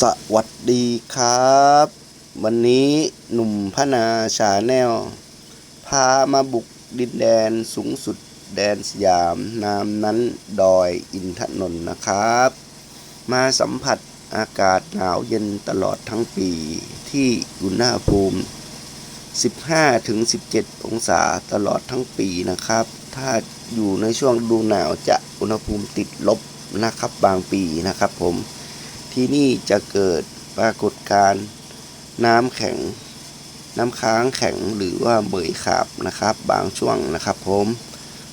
สวัสดีครับ วันนี้หนุ่มพนาชาแนล พามาบุกดินแดนสูงสุดแดนสยามนามนั้นดอยอินทนนท์นะครับ มาสัมผัสอากาศหนาวเย็นตลอดทั้งปีที่อุณหภูมิ 15-17 องศาตลอดทั้งปีนะครับ ถ้าอยู่ในช่วงฤดูหนาวจะอุณหภูมิติดลบนะครับบางปีนะครับผม ที่นี่จะเกิดปรากฏการณ์น้ำแข็ง น้ำค้างแข็งหรือว่าเหมยขาบนะครับ บางช่วงนะครับผม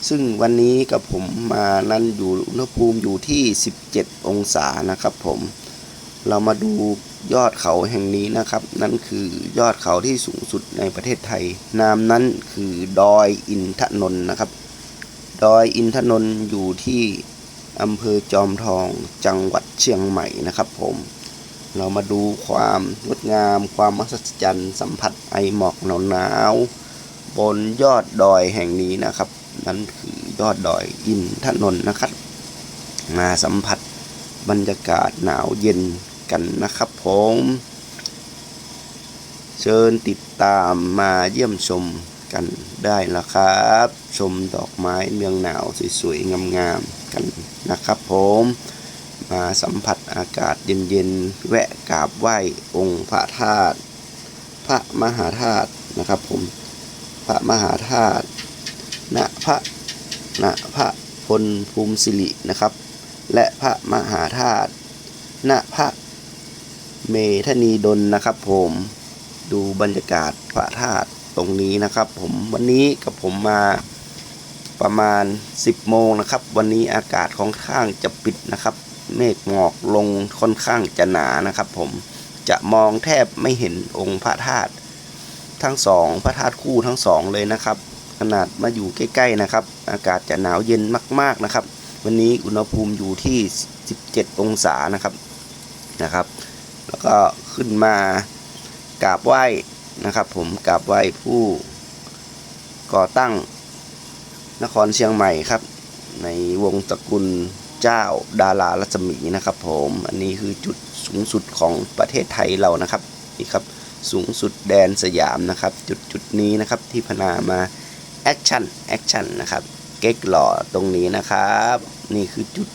ซึ่งวันนี้กับผมมานั่นอยู่อุณหภูมิอยู่ที่ 17 องศานะครับผม เรามาดูยอดเขาแห่งนี้นะครับ นั่นคือยอดเขาที่สูงสุดในประเทศไทย นามนั้นคือดอยอินทนนท์นะครับ ดอยอินทนนท์อยู่ที่ อำเภอจอมทองจังหวัดเชียงใหม่นะครับผม เรามาดูความงดงาม ความมหัศจรรย์สัมผัสไอหมอกหนาวๆบนยอดดอยแห่งนี้นะครับ นั่นคือยอดดอยอินทนนท์นะครับ มาสัมผัสบรรยากาศหนาวเย็นกันนะครับผม เชิญติดตามมาเยี่ยมชมกันได้ละครับ ชมดอกไม้เมืองหนาวสวยๆงามๆ กันนะครับผมมาสัมผัสอากาศเย็นๆ แวะกราบไหว้องค์พระธาตุพระมหาธาตุนะครับผมพระมหาธาตุณพระณพระพลภูมิสิรินะครับ และพระมหาธาตุณพระเมธนีดลนะครับผมดูบรรยากาศพระธาตุตรงนี้นะครับผมวันนี้กับผมมา ประมาณ 10 โมงนะครับ วันนี้อากาศค่อนข้างจะปิดนะครับ เมฆหมอกลงค่อนข้างจะหนานะครับ ผมจะมองแทบไม่เห็นองค์พระธาตุทั้งสองพระธาตุคู่ทั้งสองเลยนะครับ ขนาดมาอยู่ใกล้ๆนะครับ อากาศจะหนาวเย็นมาก ๆนะครับ วันนี้อุณหภูมิอยู่ที่ 17 องศานะครับนะครับ แล้วก็ขึ้นมากราบไหว้นะครับ ผมกราบไหว้ผู้ก่อตั้ง นครเชียงใหม่ครับ ในวงตระกูลเจ้าดารารัศมีนะครับ ผมอันนี้คือจุดสูงสุดของประเทศไทยเรานะครับนี่ครับสูงสุดแดนสยามนะครับ จุดจุดนี้นะครับที่พนามาแอคชั่นแอคชั่นนะครับเก๊กหล่อตรงนี้นะครับ นี่คือจุด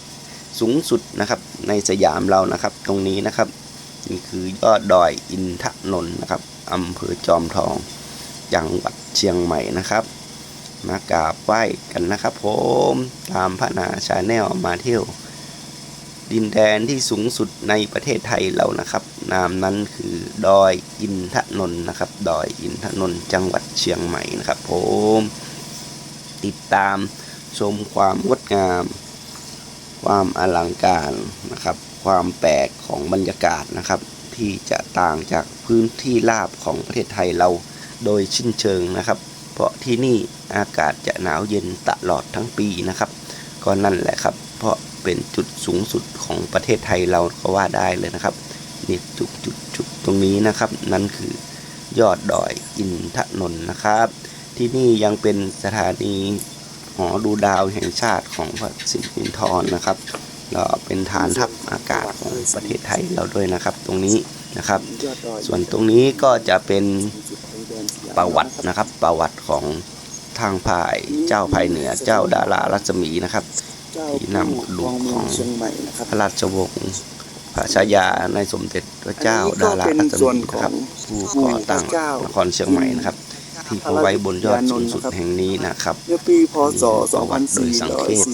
สูงสุดนะครับในสยามเรานะครับ ตรงนี้นะครับ นี่คือยอดดอยอินทนนท์นะครับอำเภอจอมทองจังหวัดเชียงใหม่นะครับ มากราบไหว้กันนะครับผมตามพระนาชาแนลมาเที่ยว ดินแดนที่สูงสุดในประเทศไทยเรานะครับ นามนั้นคือดอยอินทนนท์นะครับ ดอยอินทนนท์จังหวัดเชียงใหม่นะครับผมติดตามชมความงดงาม ความอลังการนะครับ ความแปลกของบรรยากาศนะครับ ที่จะต่างจากพื้นที่ราบของประเทศไทยเราโดยชิ้นเชิงนะครับ เพราะที่นี่อากาศจะหนาวเย็นตลอดทั้งปีนะครับ ก็นั่นแหละครับ เพราะเป็นจุดสูงสุดของประเทศไทยเราก็ว่าได้เลยนะครับนี่จุดจุดจุดตรงนี้นะครับ นั่นคือยอดดอยอินทนนท์นะครับ ที่นี่ยังเป็นสถานีหอดูดาวแห่งชาติของพระสิรินธรนะครับแล้วเป็นฐานทัพอากาศของประเทศไทยเราด้วยนะครับ ตรงนี้นะครับ ส่วนตรงนี้ก็จะเป็น ประวัตินะครับ ประวัติของทางภายเจ้าภายเหนือเจ้าดารารัศมีนะครับที่นำลูกของเชียงใหม่นะครับพระราชวงศ์พระชายาในสมเด็จพระเจ้าอันนี้ก็ดาราเป็นรัศส่วมีนนะครับของผู้ก่อตั้งพระเจ้านครเชียงใหม่นะครับ ที่เขาไว้บนยอดสูงสุดแห่งนี้นะครับเมื่อปีพศประวัติโดยสังเกต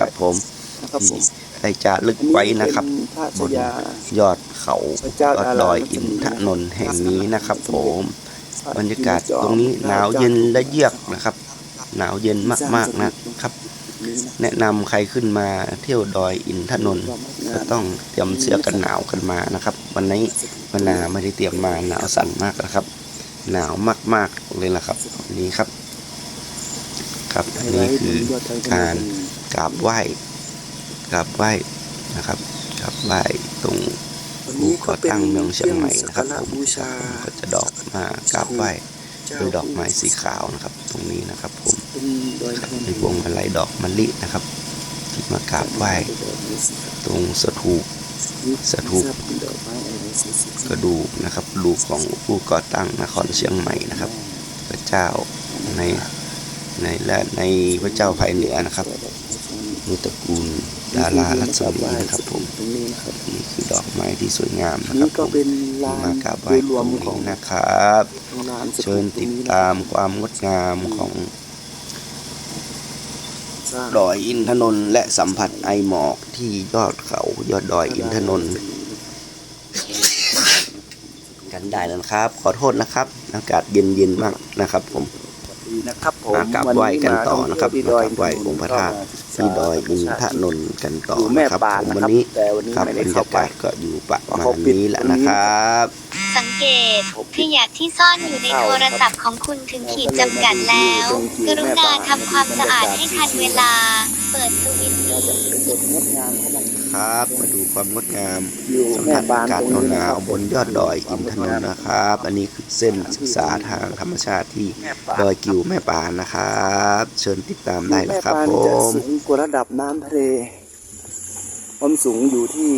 ครับ2448ผมนะครับผมที่ได้จารึกไว้นะครับอันบนี้นเป็นพระชายายอดเขาพระเจ้ายอดดอยอินทนนท์แห่งนี้นะครับผม บรรยากาศตรงนี้หนาวเย็นและเยือกนะครับ หนาวเย็นมากๆนะครับ แนะนำใครขึ้นมาเที่ยวดอยอินทนนท์ก็ต้องเตรียมเสื้อกันหนาวกันมานะครับ วันนี้วันนาไม่ได้เตรียมมาหนาวสั่นมากนะครับ หนาวมากๆเลยล่ะครับนนี้ครับ ครับนนี้คือการกราบไหว้กราบไหว้นะครับกราบไหว้ตรงวันผู้นี้ก่ก็อตั้งเมืองเชียงใหม่นะครับผมก็จะดอก มากราบไหว้ด้วยดอกไม้สีขาวนะครับ ตรงนี้นะครับผมเป็นดอยครับธนมีพวงมาลัยดอกมะลินะครับ ที่มากราบไหว้ตรงสถูปสถูปทราบดอกไม้อะไรสวยๆกระดูกนะครับกระดูกของผู้ก่อตั้งนครเชียงใหม่นะครับ พระเจ้าในในและในพระเจ้าภายเหนือนะครับในตระกูล ดารารัศมีนะครับผมตรงนี้นะครับนี่คือดอกไม้ที่สวยงามนะครันี่บก็ผมเป็นลานมากราบไหว้ตรมงของนี้นะครับ เชิญติดตามความงดงามของดอยอินทนนท์และสัมผัสไอหมอกที่ยอดเขายอดดอยอินทนนท์กันได้แล้วครับ ขอโทษนะครับ อากาศเย็นๆมากนะครับผม นะครับผมมากราบไหว้กันต่อนะครับที่มากดอยราบไหว้องค์พระธาตุที่ดอยอินทนนท์กันต่ออยู่แม่นะครับปานผมนะวันครับนี้แต่วันนี้ครับไม่บได้รรเข้ายาไปกาศก็อยู่ประมาณเขาปิดนี้แหละนะครับ สังเกตขยะที่ซ่อนอยู่ในโทรศัพท์ของคุณถึงขีดจำกัดแล้ว กรุณาทำความสะอาดให้ทันเวลา เปิดสวิตช์ เราจะเป็นจุดงดงามของมันครับ มาดูความงดงามอยู่สัมแม่ผัสปาอานกาศตรงนี้หนะนาควรับๆบนยอดดอยอินทนนท์นะครับ อันนี้คือเส้นศึกษาทางธรรมชาติที่แม่ปานดอยกิวแม่ปานนะครับ เชิญติดตามได้นะแม่ครับปานผจะมสูงกว่าระดับน้ำทะเลความสูงอยู่ที่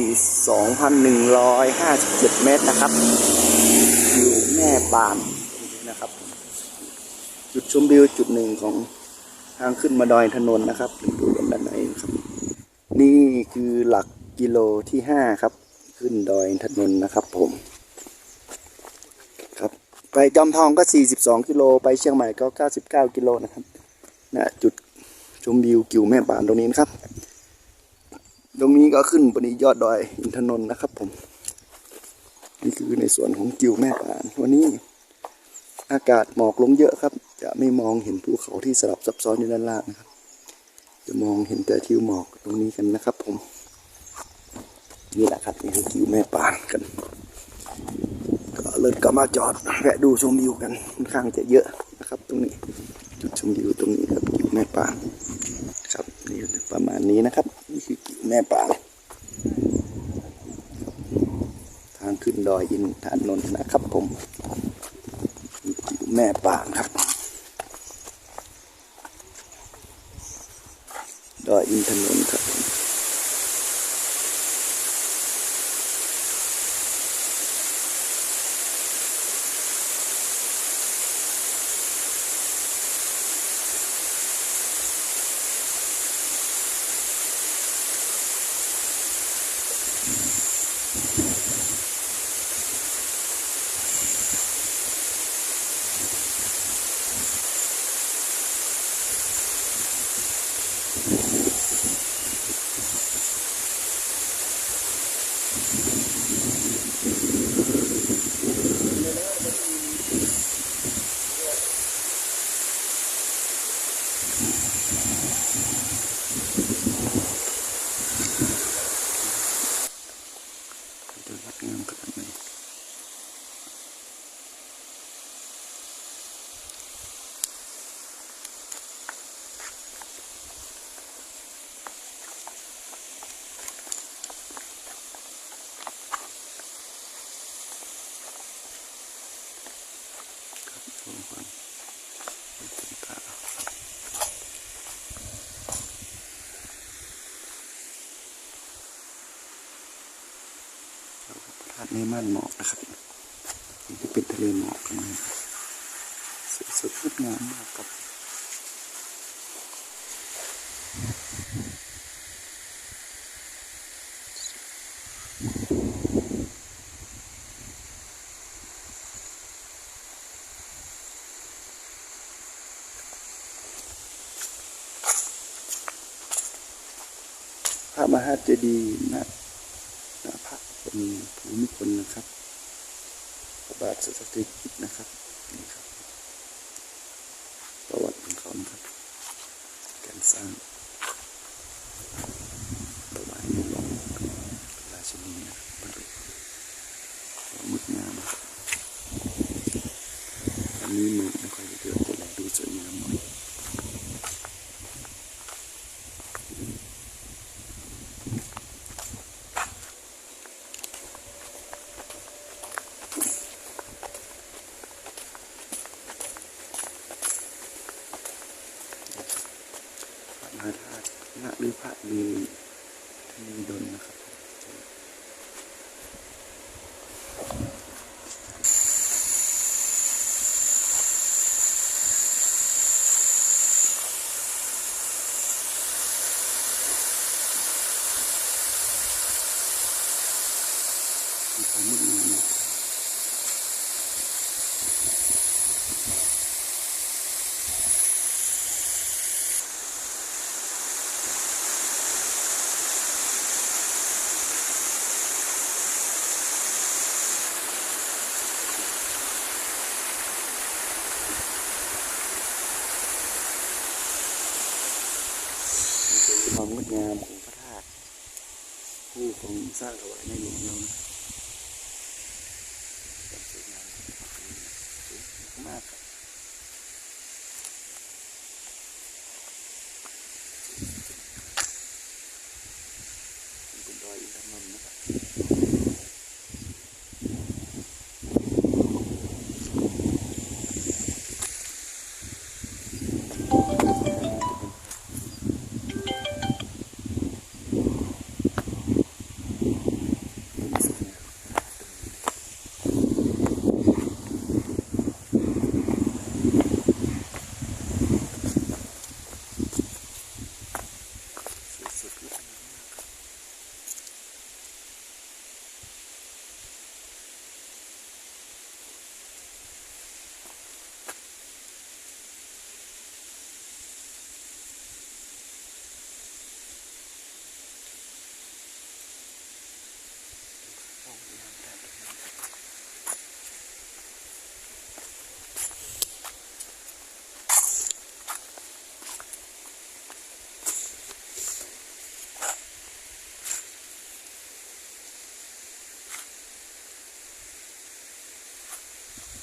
2,157 เมตรนะครับ อยู่แม่ปานนะครับ จุดชมวิวจุดหนึ่งของทางขึ้นมาดอยถนนนะครับดูกันด้านในครับ นี่คือหลักกิโลที่ห้าครับ ขึ้นดอยถนนนะครับผม ครับไปจอมทองก็ 42 กิโลไปเชียงใหม่ก็ 99 กิโลนะครับนะจุดชมวิวกิวแม่ปานตรงนี้นะครับ ตรงนี้ก็ขึ้นบนยอดดอยอินทนนท์นะครับผม นี่คือในส่วนของกิวแม่ปานวันนี้อากาศหมอกลงเยอะครับ จะไม่มองเห็นภูเขาที่สลับซับซ้อนอยู่ด้านล่างนะครับ จะมองเห็นแต่ทิวหมอกตรงนี้กันนะครับ ผม นี่แหละครับนี่คือกิวแม่ปานกัน ก็เลิศก็มาจอดแวะดูชมวิวกันค่อนข้างจะเยอะนะครับ ตรงนี้ จุดชมวิวตรงนี้ครับกิวแม่ปานครับนี่ประมาณนี้นะครับ นี่คือกิวแม่ปานทางขึ้นดอยอินทานนท์นะครับ ผมนี่กิวแม่ปานครับ ดอยอินทนนท์ครับผมจะวัดงามขนาดไหนครับชมความเป็นตาพระธาตุ ในม่านหมอกนะครับนี่จะเป็นทะเลหมอกกันนะสวยสดงดงามมากครับพระมหาเจดีย์ณณ พระเป็นภูมิพลนะครับพระบาทสมเด็จพระกิจนะครับนี่ครับ ประวัติของเขานะครับ การสร้างถวายในหลวงราชินีนะครับมันเป็นความงดงามนะครับอันนี้มือไม่ค่อยจะเดือดแต่ดูสวยงามหน่อย พระ มหาธาตุณหรือพระลือที่ดนนะครับ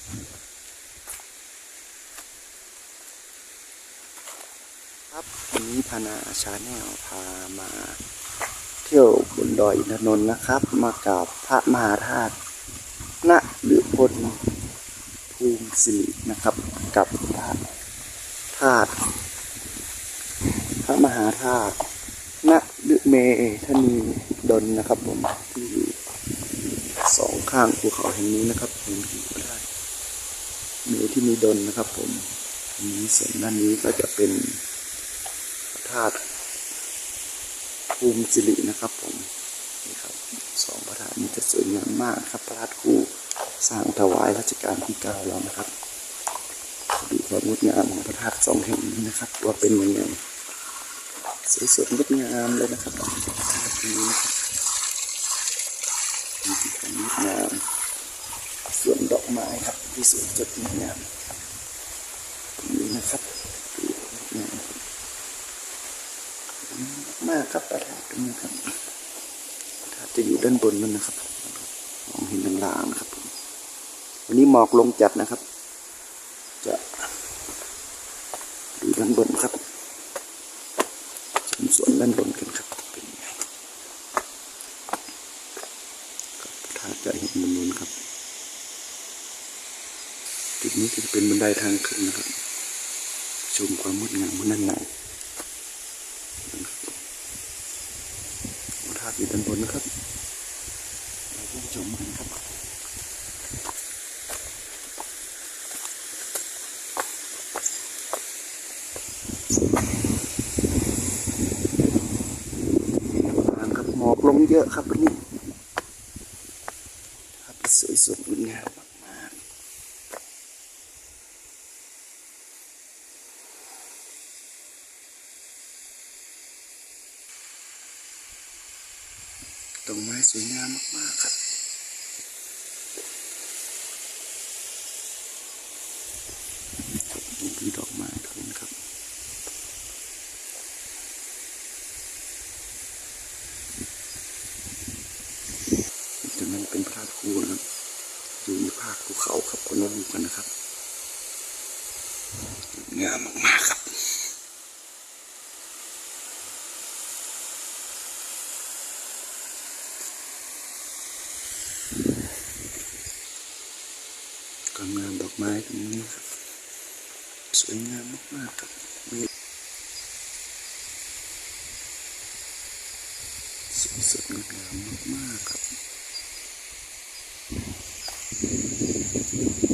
ครับวันนี้พานาชาแนลพามาเที่ยวบนดอยอินทนนท์นะครับ มากราบพระมหาธาตุณหรือพลภูมิสิรินะครับ กับพระธาตุพระมหาธาตุณหรือเมธนีดลนะครับผมที่อยู่สองข้างภูเขาแห่งนี้นะครับผม มที่มีดลนะครับผมนี้ส่วนด้านนี้ก็จะเป็นพระธาตุภูมิสิรินะครับผมนี่ครับสองพระธาตุนี้จะสวยงามมากครับพระธาตุคู่สร้างถวายรัชกาลที่เก้าแล้วนะครับดูความงดงามของพระธาตุสองแห่งนี้นะครับว่าเป็นยังไงสวยสดงดงามเลยนะครับพระธาตุนี้นะครับงดงามส่วนดอกไม้ครับ ที่สวยจดงดงามนี่นะครับมากครับประธาตุตรงนี้ครับประธาจะอยู่ด้านบนนั่นนะครับมองเห็นลางๆนะครับ วันนี้หมอกลงจัดนะครับ จะดูด้านบนครับชมสวนด้านบนกันครับเป็นไงครับพระธาจะเห็นบนนู้นครับ นี้จะเป็นบันไดทางขึ้นนะครับ ชมความงดงามของด้านในพระธาตุอยู่ด้านบนนะครับเราไปชมกันครับทางครับหมอกลงเยอะครับวันนี้ครับสวยสดงดงามมากๆต้นไม้สวยงามมากๆครับ นี่คือดอกไม้ทุนครับ จากนั้นเป็นพระธาตุคู่นะครับอยู่ใน ภูเขาครับคนละลูกกันนะครับ งามมากๆครับก็งามดอกไม้ตรงนี้ครับ สวยงามมากๆครับมีสวยสดงดงามมากๆครับ Thank you.